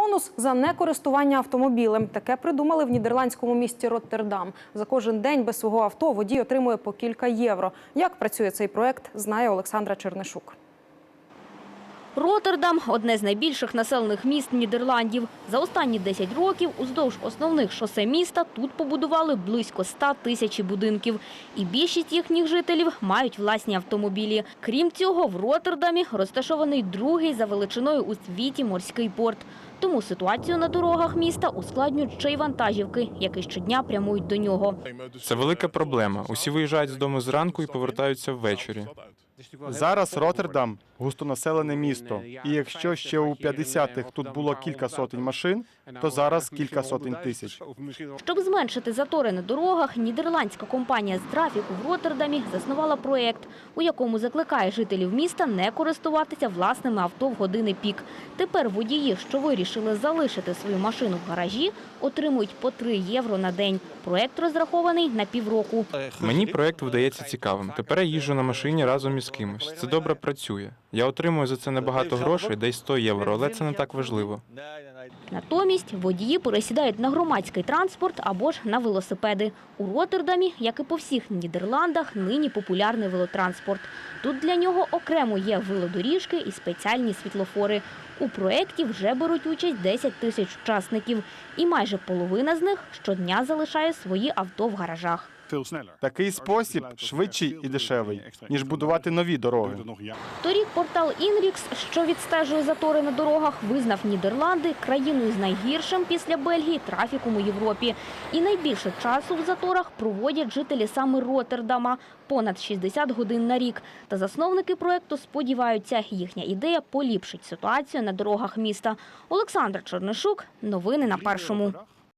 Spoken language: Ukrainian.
бонус за некористування автомобілем. Таке придумали в нідерландському місті Роттердам. За кожен день без свого авто водій отримує по кілька євро. Як працює цей проект, знає Олександра Чернишук. Роттердам – одне з найбільших населених міст Нідерландів. За останні 10 років уздовж основних шосе міста тут побудували близько 100 тисяч будинків. І більшість їхніх жителів мають власні автомобілі. Крім цього, в Роттердамі розташований другий за величиною у світі морський порт. Тому ситуацію на дорогах міста ускладнюють ще й вантажівки, які щодня прямують до нього. Це велика проблема. Усі виїжджають з дому зранку і повертаються ввечері. Зараз Роттердам густонаселене місто. І якщо ще у 50-х тут було кілька сотень машин, то зараз кілька сотень тисяч. Щоб зменшити затори на дорогах, нідерландська компанія з трафіку в Роттердамі заснувала проєкт, у якому закликає жителів міста не користуватися власними авто в години пік. Тепер водії, що вирішили залишити свою машину в гаражі, отримують по 3 євро на день. Проєкт розрахований на півроку. Мені проект видається цікавим. Тепер я їжджу на машині разом із кимось. Це добре працює. Я отримую за це небагато грошей, десь 100 євро, але це не так важливо. Натомість водії пересідають на громадський транспорт або ж на велосипеди. У Роттердамі, як і по всіх Нідерландах, нині популярний велотранспорт. Тут для нього окремо є велодоріжки і спеціальні світлофори. У проєкті вже беруть участь 10 тисяч учасників. І майже половина з них щодня залишає свої авто в гаражах. Такий спосіб швидший і дешевий, ніж будувати нові дороги. Торік портал Інрікс, що відстежує затори на дорогах, визнав Нідерланди країною з найгіршим після Бельгії трафіком у Європі. І найбільше часу в заторах проводять жителі саме Роттердама – понад 60 годин на рік. Та засновники проекту сподіваються, їхня ідея поліпшить ситуацію на дорогах міста. Олександра Чорнишук. Новини на першому.